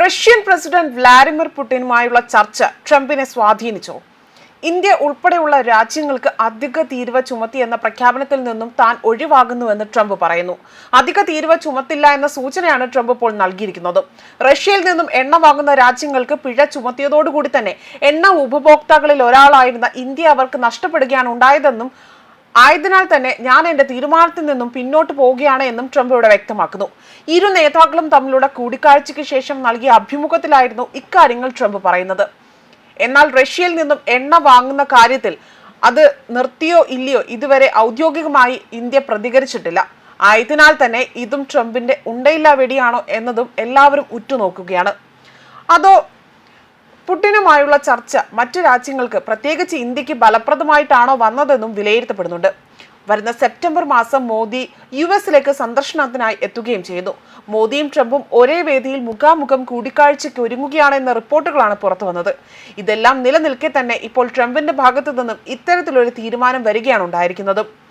Russian president Vladimir പുടിനുമായുള്ള ചർച്ച ട്രംപിനെ സ്വാധീനിച്ചോ. India ഉൾപ്പെടെയുള്ള രാജ്യങ്ങൾക്ക് അധിക തീരുവ ചുമത്തി എന്ന പ്രഖ്യാപനത്തിൽ നിന്നും താൻ ഒഴിവാകുന്നുവെന്ന് ട്രംപ് പറയുന്നു. അധിക തീരുവ ചുമത്തില്ല എന്ന സൂചനയാണ് ട്രംപ് ഇപ്പോൾ നൽകിയിരിക്കുന്നത്. റഷ്യയിൽ നിന്നും എണ്ണ വാങ്ങുന്ന രാജ്യങ്ങൾക്ക് പിഴ ചുമത്തിയതോടുകൂടി തന്നെ എണ്ണ ഉപഭോക്താക്കളിൽ ഒരാളായിരുന്ന ഇന്ത്യ അവർക്ക് നഷ്ടപ്പെടുകയാണ് ഉണ്ടായതെന്നും ആയതിനാൽ തന്നെ ഞാൻ എന്റെ തീരുമാനത്തിൽ നിന്നും പിന്നോട്ട് പോവുകയാണ് എന്നും ട്രംപ് ഇവിടെ വ്യക്തമാക്കുന്നു. ഇരു നേതാക്കളും തമ്മിലുള്ള കൂടിക്കാഴ്ചയ്ക്ക് ശേഷം നൽകിയ അഭിമുഖത്തിലായിരുന്നു ഇക്കാര്യങ്ങൾ ട്രംപ് പറയുന്നത്. എന്നാൽ റഷ്യയിൽ നിന്നും എണ്ണ വാങ്ങുന്ന കാര്യത്തിൽ അത് നിർത്തിയോ ഇല്ലയോ ഇതുവരെ ഔദ്യോഗികമായി ഇന്ത്യ പ്രതികരിച്ചിട്ടില്ല. ആയതിനാൽ തന്നെ ഇതും ട്രംപിന്റെ ഉണ്ടയില്ല വെടിയാണോ എന്നതും എല്ലാവരും ഉറ്റുനോക്കുകയാണ്. അതോ പുടിനുമായുള്ള ചർച്ച മറ്റു രാജ്യങ്ങൾക്ക് പ്രത്യേകിച്ച് ഇന്ത്യയ്ക്ക് ഫലപ്രദമായിട്ടാണോ വന്നതെന്നും വിലയിരുത്തപ്പെടുന്നുണ്ട്. വരുന്ന സെപ്റ്റംബർ മാസം മോദി യു എസിലേക്ക് സന്ദർശനത്തിനായി എത്തുകയും ചെയ്തു മോദിയും ട്രംപും ഒരേ വേദിയിൽ മുഖാമുഖം കൂടിക്കാഴ്ചയ്ക്ക് ഒരുങ്ങുകയാണെന്ന റിപ്പോർട്ടുകളാണ് പുറത്തു വന്നത്. ഇതെല്ലാം നിലനിൽക്കെ തന്നെ ഇപ്പോൾ ട്രംപിന്റെ ഭാഗത്തു നിന്നും ഇത്തരത്തിലൊരു തീരുമാനം വരികയാണ് ഉണ്ടായിരിക്കുന്നത്.